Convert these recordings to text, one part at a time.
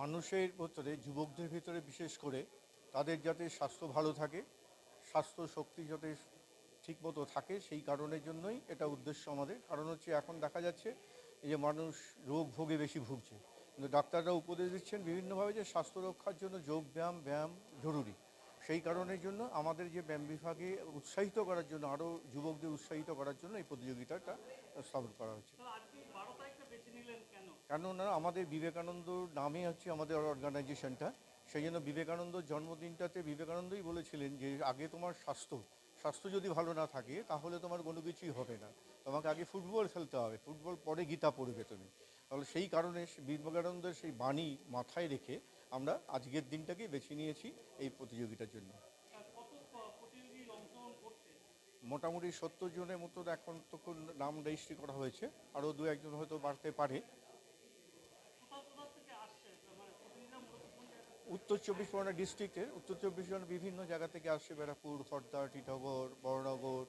মানুষের ভিতরে, যুবকদের ভিতরে বিশেষ করে তাদের যাতে স্বাস্থ্য ভালো থাকে, স্বাস্থ্য শক্তি যাতে ঠিকমতো থাকে, সেই কারণের জন্যই এটা উদ্দেশ্য আমাদের। কারণ হচ্ছে এখন দেখা যাচ্ছে এই যে মানুষ রোগ ভোগে বেশি ভুগছে। কিন্তু ডাক্তাররা উপদেশ দিচ্ছেন বিভিন্নভাবে যে স্বাস্থ্য রক্ষার জন্য যোগ ব্যায়াম ব্যায়াম জরুরি। সেই কারণের জন্য আমাদের যে ব্যায়াম বিভাগে উৎসাহিত করার জন্য আরও যুবকদের উৎসাহিত করার জন্য এই প্রতিযোগিতাটা স্থাপন করা হয়েছে। কেননা আমাদের বিবেকানন্দ নামে হচ্ছে আমাদের অর্গানাইজেশনটা সেই জন্য বিবেকানন্দ জন্মদিনটাতে বিবেকানন্দই বলেছিলেন যে আগে তোমার স্বাস্থ্য স্বাস্থ্য যদি ভালো না থাকে তাহলে তোমার কোনো কিছুই হবে না। তোমাকে আগে ফুটবল খেলতে হবে ফুটবল পরে গীতা পড়বে তুমি। তাহলে সেই কারণে বিবেকানন্দের সেই বাণী মাথায় রেখে আমরা আজকের দিনটাকেই বেছে নিয়েছি এই প্রতিযোগিতার জন্য। মোটামুটি সত্তর জনের মতো এখন তো নাম রেজিস্ট্রি করা হয়েছে। আরও দু একজন হয়তো বাড়তে পারে? উত্তর চব্বিশ পরগনা ডিস্ট্রিক্টের, উত্তর চব্বিশ পরগনা বিভিন্ন জায়গা থেকে আসছে ব্যারাকপুর খর্দা টিটাগড়, বড়নগর,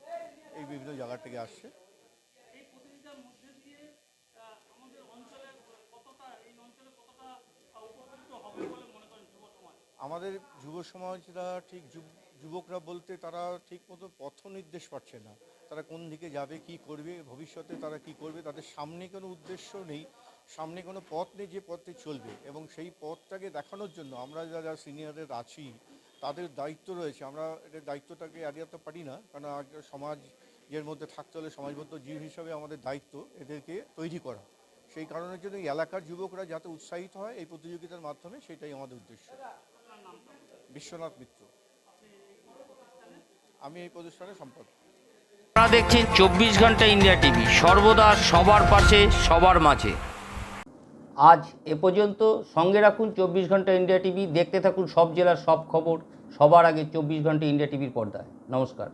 এই বিভিন্ন জায়গা থেকে আসছে এই প্রতিযোগিতার মধ্যে দিয়ে আহ, আমাদের অঞ্চলে কতটা এই অঞ্চলে কতটা আহ, উপকৃত হবে বলে মনে করেন যুব সমাজ আমাদের যুব সমাজরা ঠিক যুব- যুবকরা বলতে তারা ঠিক মতো পথ নির্দেশ পাচ্ছে না। তারা কোন দিকে যাবে, কি করবে, ভবিষ্যতে তারা কি করবে, তাদের সামনে কোনো উদ্দেশ্য নেই, সামনে কোনো পথ নেই যে পথে চলবে। এবং সেই পথটাকে দেখানোর জন্য আমরা যারা সিনিয়রের আছি, তাদের দায়িত্ব রয়েছে। আমরা এটার দায়িত্বটাকে এড়িয়ে পারি না, কারণ আজ সমাজের মধ্যে থাকতে হলে সমাজবদ্ধ জীব হিসাবে আমাদের দায়িত্ব এদেরকে তৈরি করা। সেই কারণের জন্য এলাকার যুবকরা যাতে উৎসাহিত হয় এই প্রতিযোগিতার মাধ্যমে, সেটাই আমাদের উদ্দেশ্য। বিশ্বনাথ মিত্র। আমি এই প্রতিষ্ঠানের সম্পাদক। আপনারা দেখছেন চব্বিশ ঘণ্টা ইন্ডিয়া টিভি, সর্বদা সবার পাশে, সবার মাঝে। আজ এ পর্যন্ত সঙ্গে রাখুন চব্বিশ ঘণ্টা ইন্ডিয়া টিভি, দেখতে থাকুন সব জেলার সব খবর, সবার আগে চব্বিশ ঘণ্টা ইন্ডিয়া টিভির পর্দায়। নমস্কার।